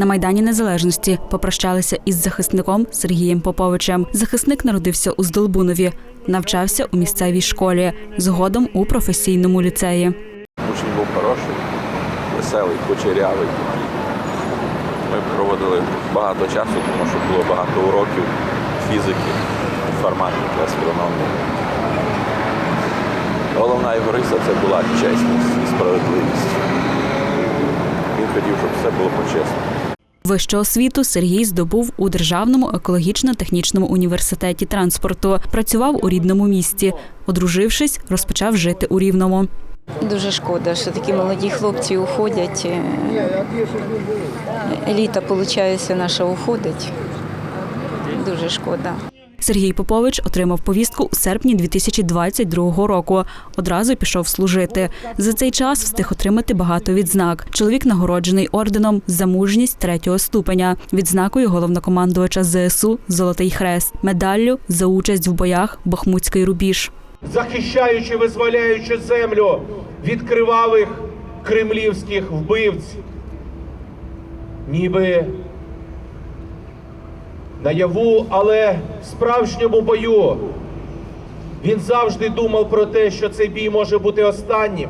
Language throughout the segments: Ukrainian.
На майдані Незалежності попрощалися із захисником Сергієм Поповичем. Захисник народився у Здолбунові, навчався у місцевій школі, згодом у професійному ліцеї. Учень був хороший, веселий, кучерявий. Ми проводили багато часу, тому що було багато уроків фізики, інформатики, астрономії. Головна його риса це була чесність і справедливість. Він хотів, щоб все було почесно. Вищу освіту Сергій здобув у Державному екологічно-технічному університеті транспорту. Працював у рідному місті. Одружившись, розпочав жити у Рівному. Дуже шкода, що такі молоді хлопці уходять. Еліта, виходить, наша уходить. Дуже шкода. Сергій Попович отримав повістку у серпні 2022 року. Одразу пішов служити. За цей час встиг отримати багато відзнак. Чоловік нагороджений орденом за мужність третього ступеня, відзнакою головнокомандувача ЗСУ Золотий Хрест, медаллю за участь в боях Бахмутський рубіж. захищаючи, визволяючи землю від кривавих кремлівських вбивць. Ніби наяву, але в справжньому бою. Він завжди думав про те, що цей бій може бути останнім.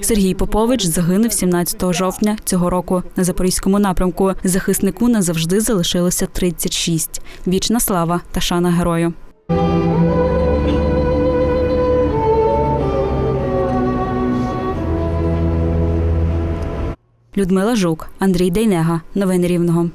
Сергій Попович загинув 17 жовтня цього року на запорізькому напрямку. Захиснику назавжди залишилося 36. Вічна слава та шана герою. Людмила Жук, Андрій Дейнега. Новини Рівного.